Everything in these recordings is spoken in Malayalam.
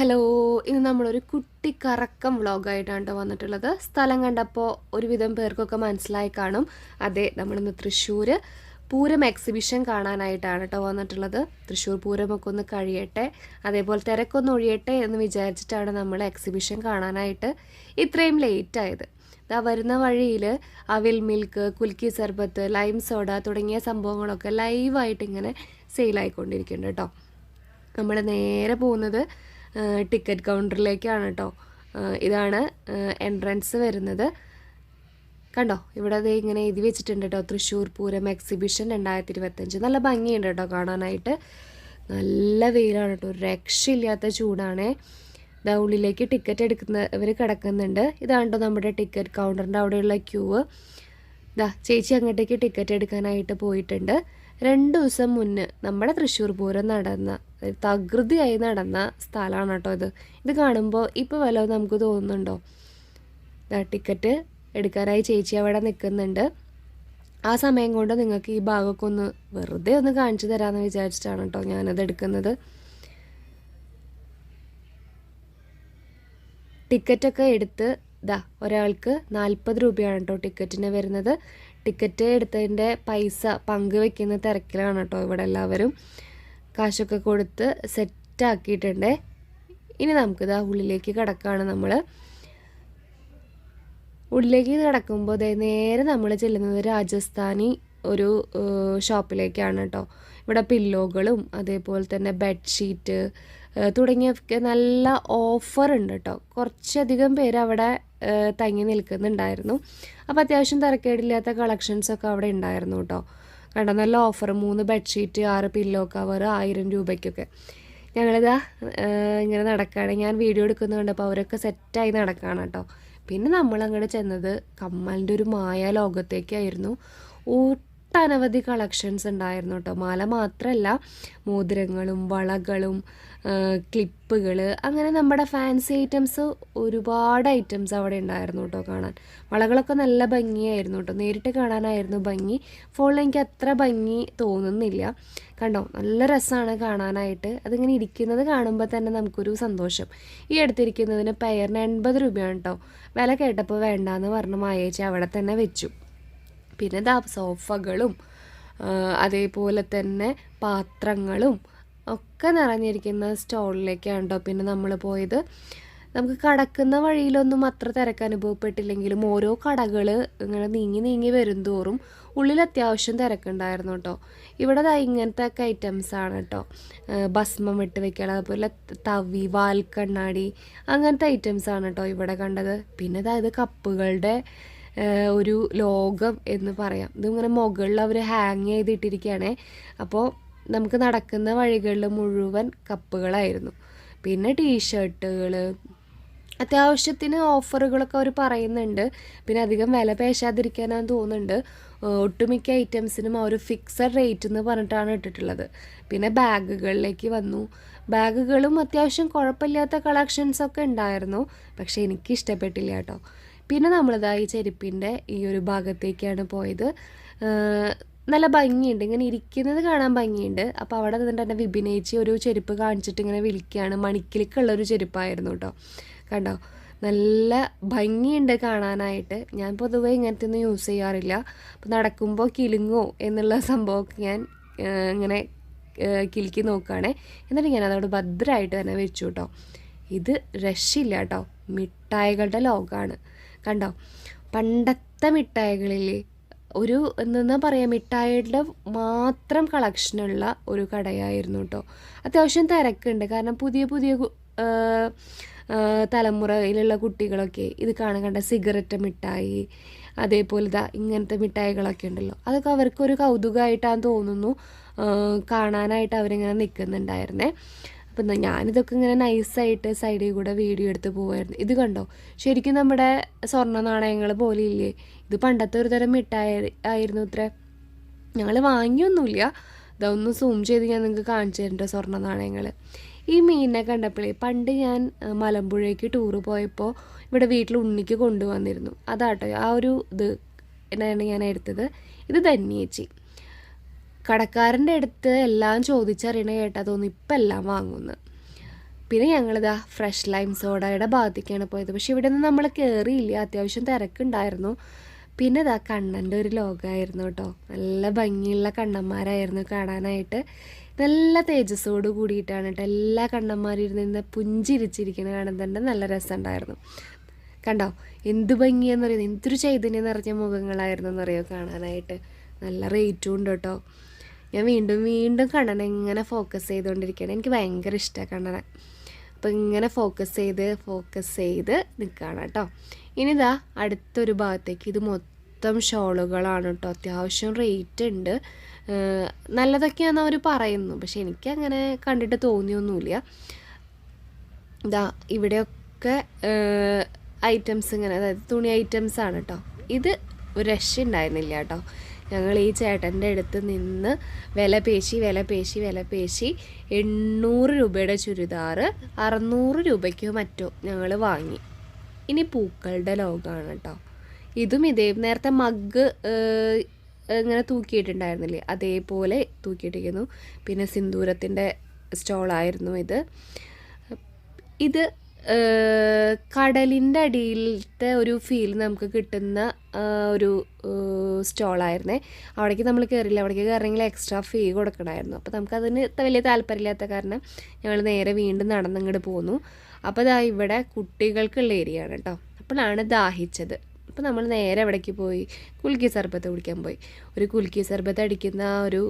ഹലോ ഇന്ന് നമ്മളൊരു കുട്ടി കറക്കം വ്ളോഗായിട്ടാണ് കേട്ടോ വന്നിട്ടുള്ളത്. സ്ഥലം കണ്ടപ്പോൾ ഒരുവിധം പേർക്കൊക്കെ മനസ്സിലായി കാണും. അതെ നമ്മളിന്ന് തൃശ്ശൂർ പൂരം എക്സിബിഷൻ കാണാനായിട്ടാണ് കേട്ടോ വന്നിട്ടുള്ളത്. തൃശ്ശൂർ പൂരമൊക്കെ ഒന്ന് കഴിയട്ടെ അതേപോലെ തിരക്കൊന്ന് ഒഴിയട്ടെ എന്ന് വിചാരിച്ചിട്ടാണ് നമ്മൾ എക്സിബിഷൻ കാണാനായിട്ട് ഇത്രയും ലേറ്റ് ആയത്. ദാ വരുന്ന വഴിയിൽ avil milk kulukki sarbath lime soda തുടങ്ങിയ സംഭവങ്ങളൊക്കെ ലൈവായിട്ട് ഇങ്ങനെ സെയിലായിക്കൊണ്ടിരിക്കുന്നുണ്ട് കേട്ടോ നമ്മൾ നേരെ പോകുന്നത് ടിക്കറ്റ് കൗണ്ടറിലേക്കാണ് കേട്ടോ ഇതാണ് എൻട്രൻസ് വരുന്നത്. കണ്ടോ? ഇവിടെ അത് ഇങ്ങനെ എഴുതി വെച്ചിട്ടുണ്ട് കേട്ടോ തൃശ്ശൂർ പൂരം എക്സിബിഷൻ രണ്ടായിരത്തി ഇരുപത്തഞ്ച് നല്ല ഭംഗിയുണ്ട് കേട്ടോ കാണാനായിട്ട്. നല്ല വെയിലാണ് കേട്ടോ രക്ഷയില്ലാത്ത ചൂടാണേ. ഇതാ ഉള്ളിലേക്ക് ടിക്കറ്റ് എടുക്കുന്നവർ കിടക്കുന്നുണ്ട്. ഇതാണ് കേട്ടോ നമ്മുടെ ടിക്കറ്റ് കൗണ്ടറിന്റെ അവിടെയുള്ള ക്യൂവ് ഇതാ ചേച്ചി അങ്ങോട്ടേക്ക് ടിക്കറ്റ് എടുക്കാനായിട്ട് പോയിട്ടുണ്ട്. രണ്ട് ദിവസം മുന്നേ നമ്മുടെ തൃശ്ശൂർ പൂരം നടന്ന തകൃതിയായി നടന്ന സ്ഥലമാണ് കേട്ടോ ഇത്. ഇത് കാണുമ്പോൾ ഇപ്പോൾ വല്ലതും നമുക്ക് തോന്നുന്നുണ്ടോ? ടിക്കറ്റ് എടുക്കാനായി ചേച്ചി അവിടെ നിൽക്കുന്നുണ്ട് ആ സമയം കൊണ്ട് നിങ്ങൾക്ക് ഈ ഭാഗമൊക്കെ ഒന്ന് വെറുതെ ഒന്ന് കാണിച്ചു തരാമെന്ന് വിചാരിച്ചിട്ടാണ് കേട്ടോ ഞാനത് എടുക്കുന്നത്. ടിക്കറ്റൊക്കെ എടുത്ത് ദാ ഒരാൾക്ക് നാൽപ്പത് രൂപയാണ് കേട്ടോ ടിക്കറ്റിന് വരുന്നത്. ടിക്കറ്റ് എടുത്തതിന്റെ പൈസ പങ്കുവെക്കുന്ന തിരക്കിലാണ് കേട്ടോ ഇവിടെ എല്ലാവരും. കാശൊക്കെ കൊടുത്ത് സെറ്റാക്കിയിട്ടുണ്ട് ഇനി നമുക്കിത് ആ ഉള്ളിലേക്ക് കിടക്കുകയാണ് നമ്മൾ ഉള്ളിലേക്ക് കിടക്കുമ്പോൾ നേരെ നമ്മൾ ചെല്ലുന്നത് രാജസ്ഥാനി ഒരു ഷോപ്പിലേക്കാണ് കേട്ടോ. ഇവിടെ പില്ലോകളും അതേപോലെ തന്നെ ബെഡ്ഷീറ്റ് തുടങ്ങിയൊക്കെ നല്ല ഓഫർ ഉണ്ട് കേട്ടോ. കുറച്ചധികം പേര് അവിടെ തങ്ങി നിൽക്കുന്നുണ്ടായിരുന്നു. അപ്പോൾ അത്യാവശ്യം തിരക്കേടില്ലാത്ത കളക്ഷൻസൊക്കെ അവിടെ ഉണ്ടായിരുന്നു കേട്ടോ. കണ്ട നല്ല ഓഫർ മൂന്ന് ബെഡ്ഷീറ്റ് ആറ് പില്ലോ കവർ ആയിരം രൂപയ്ക്കൊക്കെ. ഞങ്ങളിതാ ഇങ്ങനെ നടക്കുകയാണ് ഞാൻ വീഡിയോ എടുക്കുന്നുണ്ട് അപ്പോൾ അവരൊക്കെ സെറ്റായി നടക്കുകയാണ് കേട്ടോ. പിന്നെ നമ്മൾ അങ്ങോട്ട് ചെന്നത് കമ്മലിന്റെ ഒരു മായ ലോകത്തേക്കായിരുന്നു. ഒട്ടനവധി കളക്ഷൻസ് ഉണ്ടായിരുന്നു കേട്ടോ. മാല മാത്രമല്ല മോതിരങ്ങളും വളകളും ക്ലിപ്പുകൾ അങ്ങനെ നമ്മുടെ ഫാൻസി ഐറ്റംസ് ഒരുപാട് ഐറ്റംസ് അവിടെ ഉണ്ടായിരുന്നു കേട്ടോ കാണാൻ. വളകളൊക്കെ നല്ല ഭംഗിയായിരുന്നു കേട്ടോ. നേരിട്ട് കാണാനായിരുന്നു ഭംഗി. ഫോണിൽ എനിക്ക് അത്ര ഭംഗി തോന്നുന്നില്ല. കണ്ടോ? നല്ല രസമാണ് കാണാനായിട്ട്. അതിങ്ങനെ ഇരിക്കുന്നത് കാണുമ്പോൾ തന്നെ നമുക്കൊരു സന്തോഷം. ഈ അടുത്തിരിക്കുന്നതിന് പെയറിന് എൺപത് രൂപയാണ് കേട്ടോ. വില കേട്ടപ്പോൾ വേണ്ടാന്ന് പറഞ്ഞ് മായേച്ചി അവിടെ തന്നെ വെച്ചു. പിന്നെ ദാ സോഫകളും അതേപോലെ തന്നെ പാത്രങ്ങളും ഒക്കെ നിറഞ്ഞിരിക്കുന്ന സ്റ്റോളിലേക്കാണ് കേട്ടോ പിന്നെ നമ്മൾ പോയത്. നമുക്ക് കടക്കുന്ന വഴിയിലൊന്നും അത്ര തിരക്ക് അനുഭവപ്പെട്ടില്ലെങ്കിലും ഓരോ കടകൾ ഇങ്ങനെ നീങ്ങി നീങ്ങി വരും തോറും ഉള്ളിൽ അത്യാവശ്യം തിരക്കുണ്ടായിരുന്നു കേട്ടോ ഇവിടെ ഇങ്ങനത്തെ ഒക്കെ ഐറ്റംസ് ആണ് കേട്ടോ ഭസ്മം ഇട്ട് വെക്കുക അതുപോലെ തവി വാൽക്കണ്ണാടി അങ്ങനത്തെ ആണ് കേട്ടോ ഇവിടെ കണ്ടത്. പിന്നെ അതായത് കപ്പുകളുടെ ഒരു ലോകം എന്ന് പറയാം. ഇതിങ്ങനെ മുകളിൽ അവർ ഹാങ് ചെയ്തിട്ടിരിക്കുകയാണേ അപ്പോൾ നമുക്ക് നടക്കുന്ന വഴികളിൽ മുഴുവൻ കപ്പുകളായിരുന്നു. പിന്നെ ടീഷർട്ടുകൾ അത്യാവശ്യത്തിന് ഓഫറുകളൊക്കെ അവർ പറയുന്നുണ്ട്. പിന്നെ അധികം വില പേശാതിരിക്കാനാന്ന് തോന്നുന്നുണ്ട്. ഒട്ടുമിക്ക ഐറ്റംസിനും അവർ ഫിക്സഡ് റേറ്റ് എന്ന് പറഞ്ഞിട്ടാണ് ഇട്ടിട്ടുള്ളത്. പിന്നെ ബാഗുകളിലേക്ക് വന്നു. ബാഗുകളും അത്യാവശ്യം കുഴപ്പമില്ലാത്ത കളക്ഷൻസൊക്കെ ഉണ്ടായിരുന്നു. പക്ഷേ എനിക്ക് ഇഷ്ടപ്പെട്ടില്ല കേട്ടോ. പിന്നെ നമ്മളിതാ ഈ ചെരുപ്പിന്റെ ഈ ഒരു ഭാഗത്തേക്കാണ് പോയത്. നല്ല ഭംഗിയുണ്ട്. ഇങ്ങനെ ഇരിക്കുന്നത് കാണാൻ ഭംഗിയുണ്ട്. അപ്പോൾ അവിടെ നിന്നിട്ട് എന്റെ വിഭിനയിച്ച് ഒരു ചെരുപ്പ് കാണിച്ചിട്ട് ഇങ്ങനെ വിളിക്കുകയാണ് മണിക്കിലേക്കുള്ള ഒരു ചെരുപ്പായിരുന്നു കേട്ടോ കണ്ടോ? നല്ല ഭംഗിയുണ്ട് കാണാനായിട്ട്. ഞാൻ പൊതുവേ ഇങ്ങനത്തെ ഒന്നും യൂസ് ചെയ്യാറില്ല. അപ്പോൾ നടക്കുമ്പോൾ കിലുങ്ങോ എന്നുള്ള സംഭവമൊക്കെ ഞാൻ ഇങ്ങനെ കിലുക്കി നോക്കുകയാണേ എന്നിട്ട് ഞാൻ അതോട് ഭദ്രമായിട്ട് തന്നെ വെച്ചു കേട്ടോ ഇത് രക്ഷയില്ല കേട്ടോ മിഠായികളുടെ ലോകമാണ് കണ്ടോ? പണ്ടത്തെ മിഠായികളില്ലേ? ഒരു എന്താ പറയുക മിഠായിയുടെ മാത്രം കളക്ഷനുള്ള ഒരു കടയായിരുന്നു കേട്ടോ അത്യാവശ്യം തിരക്കുണ്ട്. കാരണം പുതിയ പുതിയ തലമുറയിലുള്ള കുട്ടികളൊക്കെ ഇത് കാണാൻ കണ്ട സിഗരറ്റ് മിഠായി അതേപോലെ ഇതാ ഇങ്ങനത്തെ മിഠായികളൊക്കെ ഉണ്ടല്ലോ. അതൊക്കെ അവർക്കൊരു കൗതുകമായിട്ടാന്ന് തോന്നുന്നു. കാണാനായിട്ട് അവരിങ്ങനെ നിൽക്കുന്നുണ്ടായിരുന്നേ അപ്പം ഞാനിതൊക്കെ ഇങ്ങനെ നൈസായിട്ട് സൈഡിൽ കൂടെ വീഡിയോ എടുത്ത് പോവായിരുന്നു. ഇത് കണ്ടോ? ശരിക്കും നമ്മുടെ സ്വർണ നാണയങ്ങൾ പോലെ ഇല്ലേ? ഇത് പണ്ടത്തെ ഒരു തരം മിഠായി ആയിരുന്നു ഇത്ര. ഞങ്ങൾ വാങ്ങിയൊന്നുമില്ല. ഇതൊന്ന് സൂം ചെയ്ത് ഞാൻ നിങ്ങൾക്ക് കാണിച്ചു തരുന്നുണ്ട് സ്വർണ നാണയങ്ങൾ ഈ മീനിനെ കണ്ടപ്പോഴേ പണ്ട് ഞാൻ മലമ്പുഴയ്ക്ക് ടൂറ് പോയപ്പോൾ ഇവിടെ വീട്ടിൽ ഉണ്ണിക്ക് കൊണ്ടുവന്നിരുന്നു. അതാട്ടോ ആ ഒരു ഇത് എന്നാണ് ഞാൻ എടുത്തത്. ഇത് ധന്യേച്ചി. കടക്കാരന്റെ അടുത്ത് എല്ലാം ചോദിച്ചറിയണ കേട്ടാ തോന്നി ഇപ്പം എല്ലാം വാങ്ങുന്നു. പിന്നെ ഞങ്ങളിതാ ഫ്രഷ് ലൈം സോഡയുടെ ഭാഗത്തേക്കാണ് പോയത്. പക്ഷെ ഇവിടെ നിന്ന് നമ്മൾ കയറിയില്ല അത്യാവശ്യം തിരക്കുണ്ടായിരുന്നു. പിന്നെ ഇതാ കണ്ണന്റെ ഒരു ലോകമായിരുന്നു കേട്ടോ. നല്ല ഭംഗിയുള്ള കണ്ണന്മാരായിരുന്നു കാണാനായിട്ട്. നല്ല തേജസ്സോട് കൂടിയിട്ടാണ് കേട്ടോ എല്ലാ കണ്ണന്മാരിരുന്ന് ഇന്ന് പുഞ്ചിരിച്ചിരിക്കുന്ന കാണാൻ തന്നെ നല്ല രസമുണ്ടായിരുന്നു. കണ്ടോ? എന്ത് ഭംഗിയെന്ന് പറയുന്നത് എന്തൊരു ചൈതന്യം നിറഞ്ഞ മുഖങ്ങളായിരുന്നു എന്നറിയോ കാണാനായിട്ട്? നല്ല റേറ്റും ഉണ്ട് കേട്ടോ. ഞാൻ വീണ്ടും വീണ്ടും കണ്ണനെ ഇങ്ങനെ ഫോക്കസ് ചെയ്തുകൊണ്ടിരിക്കുകയാണ്. എനിക്ക് ഭയങ്കര ഇഷ്ടമാണ് കണ്ണനെ. അപ്പോൾ ഇങ്ങനെ ഫോക്കസ് ചെയ്ത് ഫോക്കസ് ചെയ്ത് നിൽക്കുകയാണ് കേട്ടോ. ഇനി ഇതാ അടുത്തൊരു ഭാഗത്തേക്ക്. ഇത് മൊത്തം ഷോളുകളാണ് കേട്ടോ. അത്യാവശ്യം റേറ്റ് ഉണ്ട്. നല്ലതൊക്കെയാണെന്ന് അവർ പറയുന്നു. പക്ഷെ എനിക്കങ്ങനെ കണ്ടിട്ട് തോന്നിയൊന്നുമില്ല. ഇതാ ഇവിടെയൊക്കെ ഐറ്റംസ് ഇങ്ങനെ അതായത് തുണി ഐറ്റംസ് ആണ് കേട്ടോ. ഇത് രക്ഷ ഉണ്ടായിരുന്നില്ല കേട്ടോ. ഞങ്ങൾ ഈ ചേട്ടന്റെ അടുത്ത് നിന്ന് വില പേശി വില പേശി വില പേശി എണ്ണൂറ് രൂപയുടെ ചുരിദാർ അറുന്നൂറ് രൂപയ്ക്കോ മറ്റോ ഞങ്ങൾ വാങ്ങി. ഇനി പൂക്കളുടെ ലോകമാണ് കേട്ടോ. ഇതും ഇതേ നേരത്തെ മഗ് ഇങ്ങനെ തൂക്കിയിട്ടുണ്ടായിരുന്നില്ലേ? അതേപോലെ തൂക്കിയിട്ടിരിക്കുന്നു. പിന്നെ സിന്ദൂരത്തിന്റെ സ്റ്റോളായിരുന്നു ഇത്. ഇത് കടലിന്റെ അടിയിലത്തെ ഒരു ഫീൽ നമുക്ക് കിട്ടുന്ന ഒരു സ്റ്റോളായിരുന്നേ അവിടേക്ക് നമ്മൾ കയറില്ല അവിടേക്ക് കയറണമെങ്കിൽ എക്സ്ട്രാ ഫീ കൊടുക്കണമായിരുന്നു. അപ്പോൾ നമുക്കതിന് വലിയ താല്പര്യമില്ലാത്ത കാരണം ഞങ്ങൾ നേരെ വീണ്ടും നടന്നിങ്ങോട്ട് പോന്നു. അപ്പോൾ ഇതാ ഇവിടെ കുട്ടികൾക്കുള്ള ഏരിയ ആണ് കേട്ടോ അപ്പോഴാണ് ദാഹിച്ചത്. അപ്പോൾ നമ്മൾ നേരെ അവിടേക്ക് പോയി കുൽക്കി സർബത്ത് കുടിക്കാൻ പോയി. ഒരു കുൽക്കി സർബത്ത് അടിക്കുന്ന ഒരു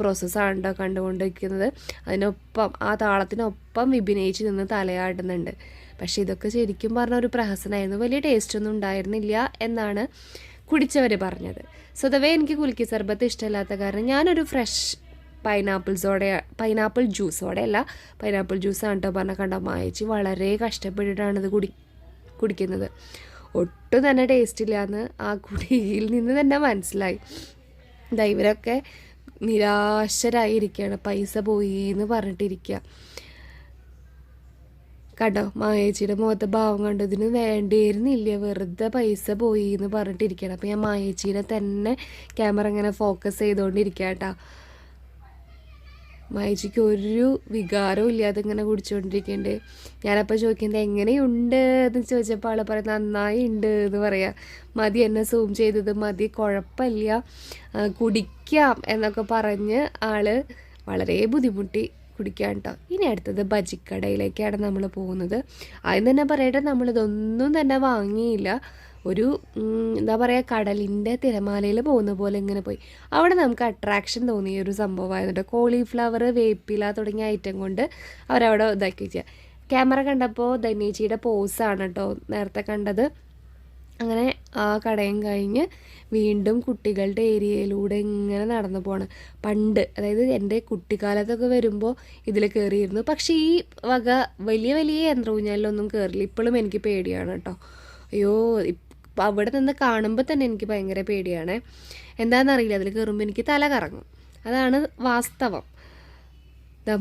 പ്രോസസ്സാണ് കേട്ടോ കണ്ടുകൊണ്ടിരിക്കുന്നത്. അതിനൊപ്പം ആ താളത്തിനൊപ്പം വിഭിനയിച്ച് നിന്ന് തലയാടുന്നുണ്ട്. പക്ഷെ ഇതൊക്കെ ശരിക്കും പറഞ്ഞ ഒരു പ്രഹസനമായിരുന്നു വലിയ ടേസ്റ്റ് ഒന്നും ഉണ്ടായിരുന്നില്ല എന്നാണ് കുടിച്ചവർ പറഞ്ഞത്. സ്വതവേ എനിക്ക് കുലുക്കി സർബത്ത് ഇഷ്ടമില്ലാത്ത കാരണം ഞാനൊരു ഫ്രഷ് പൈനാപ്പിൾസോടെ പൈനാപ്പിൾ ജ്യൂസോടെ അല്ല പൈനാപ്പിൾ ജ്യൂസാണ് കേട്ടോ പറഞ്ഞ കണ്ടോ? മായച്ച് വളരെ കഷ്ടപ്പെട്ടിട്ടാണ് ഇത് കുടി കുടിക്കുന്നത്. ഒട്ടും തന്നെ ടേസ്റ്റ് ഇല്ലയെന്ന് ആ കുടിയിൽ നിന്ന് തന്നെ മനസ്സിലായി. ദൈവരൊക്കെ നിരാശരായിരിക്കുകയാണ് പൈസ പോയി എന്ന് പറഞ്ഞിട്ടിരിക്കുക കണ്ടോ? മായേച്ചിയുടെ മുഖത്തെ ഭാവം കണ്ടു? ഇതിന് വേണ്ടിയിരുന്നില്ല. വെറുതെ പൈസ പോയി എന്ന് പറഞ്ഞിട്ടിരിക്കുകയാണ് അപ്പോൾ ഞാൻ മായേച്ചിനെ തന്നെ ക്യാമറ ഇങ്ങനെ ഫോക്കസ് ചെയ്തുകൊണ്ടിരിക്കുക കേട്ടോ. മായച്ചിക്ക് ഒരു വികാരവും ഇല്ലാതെ ഇങ്ങനെ കുടിച്ചുകൊണ്ടിരിക്കുന്നുണ്ട് ഞാനപ്പോൾ ചോദിക്കുന്നത് എങ്ങനെയുണ്ട്? എന്ന് ചോദിച്ചപ്പോൾ ആൾ പറയും നന്നായി ഉണ്ട് എന്ന് പറയാം. മതി എന്നെ സൂം ചെയ്തത് മതി കുഴപ്പമില്ല കുടിക്കാം എന്നൊക്കെ പറഞ്ഞ് ആൾ വളരെ ബുദ്ധിമുട്ടി കുടിക്കാൻ കേട്ടോ ഇനി അടുത്തത് ബജിക്കടയിലേക്കാണ് നമ്മൾ പോകുന്നത്. ആദ്യം തന്നെ പറയട്ടെ നമ്മളിതൊന്നും തന്നെ വാങ്ങിയില്ല. ഒരു എന്താ പറയുക കടലിന്റെ തിരമാലയിൽ പോകുന്ന പോലെ ഇങ്ങനെ പോയി. അവിടെ നമുക്ക് അട്രാക്ഷൻ തോന്നിയ ഒരു സംഭവമായിരുന്നു കോളിഫ്ലവർ വേപ്പില തുടങ്ങിയ ഐറ്റം കൊണ്ട് അവരവിടെ ഇതാക്കി വെച്ചാൽ ക്യാമറ കണ്ടപ്പോൾ ധനേച്ചിയുടെ പോസാണ് കേട്ടോ നേരത്തെ കണ്ടത്. അങ്ങനെ ആ കടയും കഴിഞ്ഞ് വീണ്ടും കുട്ടികളുടെ ഏരിയയിലൂടെ ഇങ്ങനെ നടന്നു പോകണം പണ്ട് അതായത് എന്റെ കുട്ടിക്കാലത്തൊക്കെ വരുമ്പോൾ ഇതിൽ കയറിയിരുന്നു പക്ഷേ ഈ വക വലിയ വലിയ യന്ത്രഊഞ്ഞാലിലൊന്നും കയറില്ല ഇപ്പോഴും എനിക്ക് പേടിയാണ് കേട്ടോ അയ്യോ ഇപ്പം അവിടെ നിന്ന് കാണുമ്പോൾ തന്നെ എനിക്ക് ഭയങ്കര പേടിയാണ്. എന്താണെന്നറിയില്ല അതിൽ കയറുമ്പോൾ എനിക്ക് തല കറങ്ങും. അതാണ് വാസ്തവം.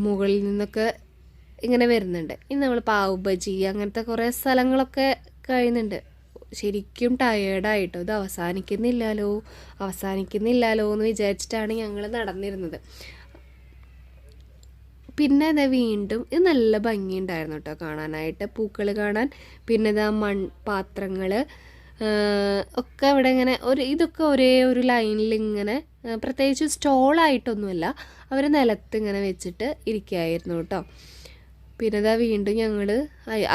മുകളിൽ നിന്നൊക്കെ ഇങ്ങനെ വരുന്നുണ്ട്. ഇനി നമ്മൾ പാവുബജി അങ്ങനത്തെ കുറേ സ്ഥലങ്ങളൊക്കെ കഴിയുന്നുണ്ട്. ശരിക്കും ടയേർഡായിട്ടോ ഇത് അവസാനിക്കുന്നില്ലല്ലോ? അവസാനിക്കുന്നില്ലല്ലോ എന്ന് വിചാരിച്ചിട്ടാണ് ഞങ്ങൾ നടന്നിരുന്നത്. പിന്നെ ഇതാ വീണ്ടും ഇത് നല്ല ഭംഗിയുണ്ടായിരുന്നു കേട്ടോ കാണാനായിട്ട്. പൂക്കൾ കാണാൻ. പിന്നെ ഇതാ മൺ പാത്രങ്ങൾ ഒക്കെ ഇവിടെ ഇങ്ങനെ ഒരു ഇതൊക്കെ ഒരേ ഒരു ലൈനിൽ ഇങ്ങനെ പ്രത്യേകിച്ച് സ്റ്റോളായിട്ടൊന്നുമല്ല അവർ നിലത്ത് ഇങ്ങനെ വെച്ചിട്ട് ഇരിക്കുകയായിരുന്നു കേട്ടോ. പിന്നെ ഇതാ വീണ്ടും ഞങ്ങൾ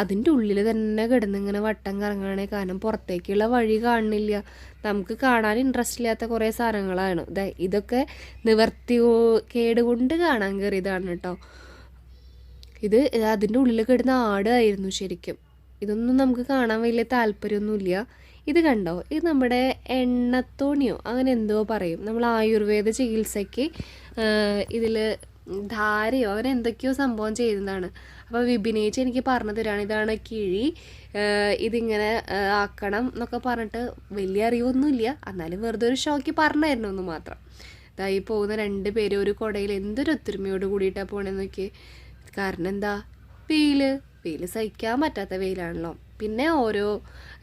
അതിന്റെ ഉള്ളിൽ തന്നെ കിടന്ന് ഇങ്ങനെ വട്ടം കറങ്ങുകയാണെ. കാരണം പുറത്തേക്കുള്ള വഴി കാണുന്നില്ല നമുക്ക് കാണാൻ ഇൻട്രസ്റ്റ് ഇല്ലാത്ത കുറേ സാധനങ്ങളാണ്. ദേ ഇതൊക്കെ നിവർത്തി കേട് കൊണ്ട് കാണാൻ കയറിയതാണ് കേട്ടോ. ഇത് അതിന്റെ ഉള്ളിൽ കിടന്ന ആടായിരുന്നു ശരിക്കും. ഇതൊന്നും നമുക്ക് കാണാൻ വലിയ താല്പര്യമൊന്നുമില്ല. ഇത് കണ്ടോ? ഇത് നമ്മുടെ എണ്ണത്തോണിയോ? അങ്ങനെ എന്തോ പറയും. നമ്മൾ ആയുർവേദ ചികിത്സയ്ക്ക് ഇതിൽ ധാരയോ അങ്ങനെ എന്തൊക്കെയോ സംഭവം ചെയ്യുന്നതാണ്. അപ്പോൾ വിഭിനയിച്ച് എനിക്ക് പറഞ്ഞു തരാണ്. ഇതാണ് കിഴി. ഇതിങ്ങനെ ആക്കണം എന്നൊക്കെ പറഞ്ഞിട്ട് വലിയ അറിവൊന്നുമില്ല. എന്നാലും വെറുതെ ഒരു ഷോക്ക് പറഞ്ഞായിരുന്നു ഒന്ന് മാത്രം. ഇതായി പോകുന്ന രണ്ട് പേര് ഒരു കുടയിൽ എന്തൊരു ഒത്തൊരുമയോട് കൂടിയിട്ടാണ് പോകണമെന്നൊക്കെ നോക്കി കാരണം എന്താ? വെയിൽ. വെയിൽ സഹിക്കാൻ പറ്റാത്ത വെയിലാണല്ലോ. പിന്നെ ഓരോ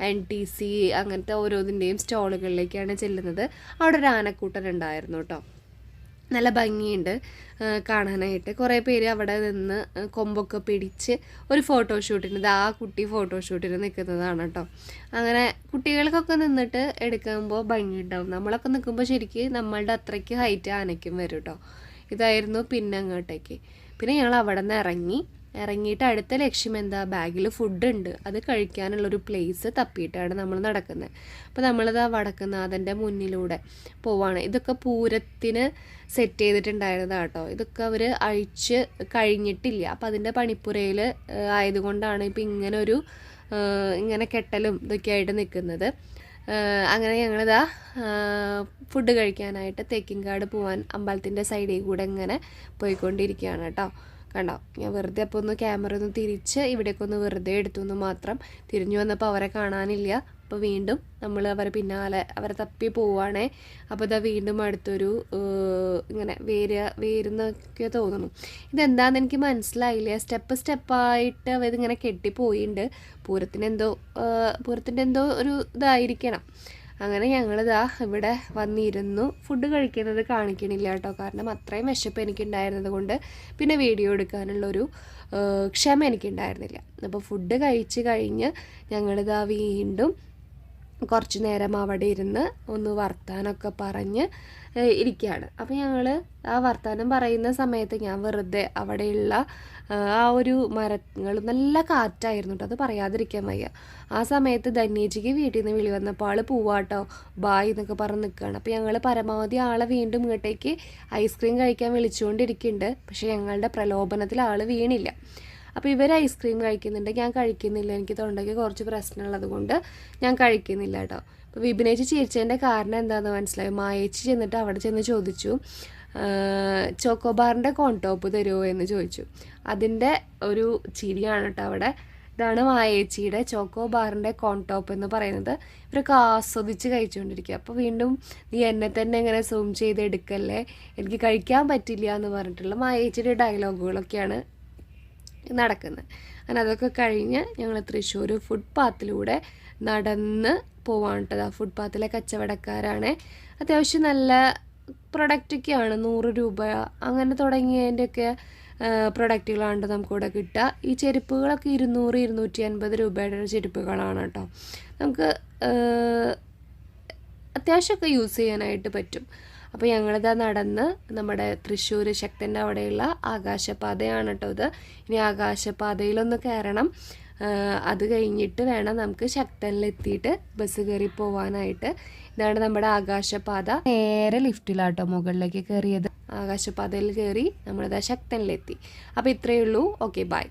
എൻ ടി സി അങ്ങനത്തെ ഓരോതിന്റെയും സ്റ്റോളുകളിലേക്കാണ് ചെല്ലുന്നത്. അവിടെ ഒരു ആനക്കൂട്ടൻ ഉണ്ടായിരുന്നു കേട്ടോ. നല്ല ഭംഗിയുണ്ട് കാണാനായിട്ട്. കുറേ പേര് അവിടെ നിന്ന് കൊമ്പൊക്കെ പിടിച്ച് ഒരു ഫോട്ടോഷൂട്ടിന് ഇത് ആ കുട്ടി ഫോട്ടോ ഷൂട്ടിന് നിൽക്കുന്നതാണ് കേട്ടോ. അങ്ങനെ കുട്ടികൾക്കൊക്കെ നിന്നിട്ട് എടുക്കുമ്പോൾ ഭംഗിയുണ്ടാവും. നമ്മളൊക്കെ നിൽക്കുമ്പോൾ ശരിക്കും നമ്മളുടെ അത്രയ്ക്ക് ഹൈറ്റ് ആനയ്ക്കും വരും കേട്ടോ. ഇതായിരുന്നു പിന്നെ അങ്ങോട്ടേക്ക്. പിന്നെ ഞങ്ങൾ അവിടെ നിന്ന് ഇറങ്ങി. ഇറങ്ങിയിട്ട് അടുത്ത ലക്ഷ്യം എന്താ? ബാഗിൽ ഫുഡ് ഉണ്ട് അത് കഴിക്കാനുള്ളൊരു പ്ലേസ് തപ്പിയിട്ടാണ് നമ്മൾ നടക്കുന്നത് അപ്പോൾ നമ്മളത് ആ വടക്കുന്നാഥന്റെ മുന്നിലൂടെ പോവാണ്. ഇതൊക്കെ പൂരത്തിന് സെറ്റ് ചെയ്തിട്ടുണ്ടായിരുന്നതാണ് കേട്ടോ ഇതൊക്കെ അവർ അഴിച്ച് കഴിഞ്ഞിട്ടില്ല. അപ്പോൾ അതിന്റെ പണിപ്പുരയിൽ ആയതുകൊണ്ടാണ് ഇപ്പം ഇങ്ങനെ ഒരു ഇങ്ങനെ കെട്ടലും ഇതൊക്കെ ആയിട്ട് നിൽക്കുന്നത് അങ്ങനെ ഞങ്ങളിതാ ഫുഡ് കഴിക്കാനായിട്ട് തേക്കിൻകാട് പോവാൻ അമ്പലത്തിന്റെ സൈഡിൽ കൂടെ ഇങ്ങനെ പോയിക്കൊണ്ടിരിക്കുകയാണ് കേട്ടോ. കണ്ടോ? ഞാൻ വെറുതെ അപ്പോൾ ഒന്ന് ക്യാമറ ഒന്ന് തിരിച്ച് ഇവിടേക്ക് ഒന്ന് വെറുതെ എടുത്തു എന്ന് മാത്രം തിരിഞ്ഞു വന്നപ്പോൾ അവരെ കാണാനില്ല. അപ്പോൾ വീണ്ടും നമ്മൾ അവരെ പിന്നാലെ അവരെ തപ്പി പോവുകയാണേ അപ്പോൾ ഇതാ വീണ്ടും അടുത്തൊരു ഇങ്ങനെ വേര് വേരുന്നൊക്കെ തോന്നുന്നു. ഇതെന്താണെന്ന് എനിക്ക് മനസ്സിലായില്ല. സ്റ്റെപ്പ് സ്റ്റെപ്പായിട്ട് അവരിങ്ങനെ കെട്ടിപ്പോയിട്ടുണ്ട് പൂരത്തിന് എന്തോ ഏഹ്, പൂരത്തിന്റെ എന്തോ ഒരു ഇതായിരിക്കണം. അങ്ങനെ ഞങ്ങളിതാ ഇവിടെ വന്നിരുന്നു. ഫുഡ് കഴിക്കുന്നത് കാണിക്കണില്ല കേട്ടോ. കാരണം അത്രയും വിശപ്പ് എനിക്കുണ്ടായിരുന്നത് കൊണ്ട് പിന്നെ വീഡിയോ എടുക്കാനുള്ളൊരു ക്ഷമ എനിക്കുണ്ടായിരുന്നില്ല. അപ്പോൾ ഫുഡ് കഴിച്ച് കഴിഞ്ഞ് ഞങ്ങളിതാ വീണ്ടും കുറച്ച് നേരം അവിടെ ഇരുന്ന് ഒന്ന് വർത്താനമൊക്കെ പറഞ്ഞ് ഇരിക്കുകയാണ് അപ്പോൾ ഞങ്ങൾ ആ വർത്താനം പറയുന്ന സമയത്ത് ഞാൻ വെറുതെ അവിടെയുള്ള ആ ഒരു മരങ്ങൾ നല്ല കാറ്റായിരുന്നു കേട്ടോ അത് പറയാതിരിക്കാൻ വയ്യ. ആ സമയത്ത് ധന്യേജിക്ക് വീട്ടിൽ നിന്ന് വിളി വന്നപ്പോൾ ആൾ പോവാട്ടോ ബായ് എന്നൊക്കെ പറഞ്ഞ് നിൽക്കുകയാണ് അപ്പോൾ ഞങ്ങൾ പരമാവധി ആളെ വീണ്ടും ഇങ്ങോട്ടേക്ക് ഐസ്ക്രീം കഴിക്കാൻ വിളിച്ചുകൊണ്ടിരിക്കുന്നുണ്ട്. പക്ഷേ ഞങ്ങളുടെ പ്രലോഭനത്തിൽ ആൾ വീണില്ല. അപ്പോൾ ഇവർ ഐസ്ക്രീം കഴിക്കുന്നുണ്ട്. ഞാൻ കഴിക്കുന്നില്ല. എനിക്ക് തൊണ്ടയ്ക്ക് കുറച്ച് പ്രശ്നമുള്ളത് കൊണ്ട് ഞാൻ കഴിക്കുന്നില്ല കേട്ടോ. അപ്പോൾ വിപിനേച്ചി ചിരിച്ചതിന്റെ കാരണം എന്താണെന്ന് മനസ്സിലായി? മായേച്ചി ചെന്നിട്ട് അവിടെ ചെന്ന് ചോദിച്ചു ചോക്കോബാറിന്റെ കോൺടോപ്പ് തരുമോ എന്ന് ചോദിച്ചു. അതിന്റെ ഒരു ചിരിയാണ് കേട്ടോ അവിടെ. ഇതാണ് മായേച്ചിയുടെ ചോക്കോ ബാറിന്റെ കോൺടോപ്പ് എന്ന് പറയുന്നത്. ഇവരൊക്കെ ആസ്വദിച്ച് കഴിച്ചുകൊണ്ടിരിക്കുക. അപ്പോൾ വീണ്ടും നീ എന്നെ തന്നെ ഇങ്ങനെ സൂം ചെയ്ത് എടുക്കല്ലേ? എനിക്ക് കഴിക്കാൻ പറ്റില്ല എന്ന് പറഞ്ഞിട്ടുള്ള മായേച്ചിയുടെ ഡയലോഗുകളൊക്കെയാണ് നടക്കുന്നത് അങ്ങനെ അതൊക്കെ കഴിഞ്ഞ് ഞങ്ങൾ തൃശ്ശൂർ ഫുട്പാത്തിലൂടെ നടന്ന് പോവാണ് കേട്ടത് ആ ഫുട്പാത്തിലെ കച്ചവടക്കാരാണ്. അത്യാവശ്യം നല്ല പ്രൊഡക്റ്റൊക്കെയാണ് നൂറ് രൂപ അങ്ങനെ തുടങ്ങിയതിന്റെയൊക്കെ പ്രൊഡക്റ്റുകളാണ് നമുക്കിവിടെ കിട്ടുക. ഈ ചെരുപ്പുകളൊക്കെ ഇരുന്നൂറ് ഇരുന്നൂറ്റി അൻപത് രൂപയുടെ ചെരുപ്പുകളാണ് കേട്ടോ നമുക്ക് അത്യാവശ്യമൊക്കെ യൂസ് ചെയ്യാനായിട്ട് പറ്റും. അപ്പോൾ ഞങ്ങളിതാ നടന്ന് നമ്മുടെ തൃശ്ശൂർ ശക്തന്റെ അവിടെയുള്ള ആകാശപാതയാണ് കേട്ടോ ഇത്. ഇനി ആകാശപാതയിലൊന്ന് കയറണം അത് കഴിഞ്ഞിട്ട് വേണം നമുക്ക് ശക്തനിലെത്തിയിട്ട് ബസ് കയറി പോവാനായിട്ട്. ഇതാണ് നമ്മുടെ ആകാശപാത. നേരെ ലിഫ്റ്റിലാട്ടോ മുകളിലേക്ക് കയറിയത് ആകാശപാതയിൽ കയറി നമ്മളിതാ ശക്തനിലെത്തി. അപ്പോൾ ഇത്രയേ ഉള്ളൂ. Okay bye.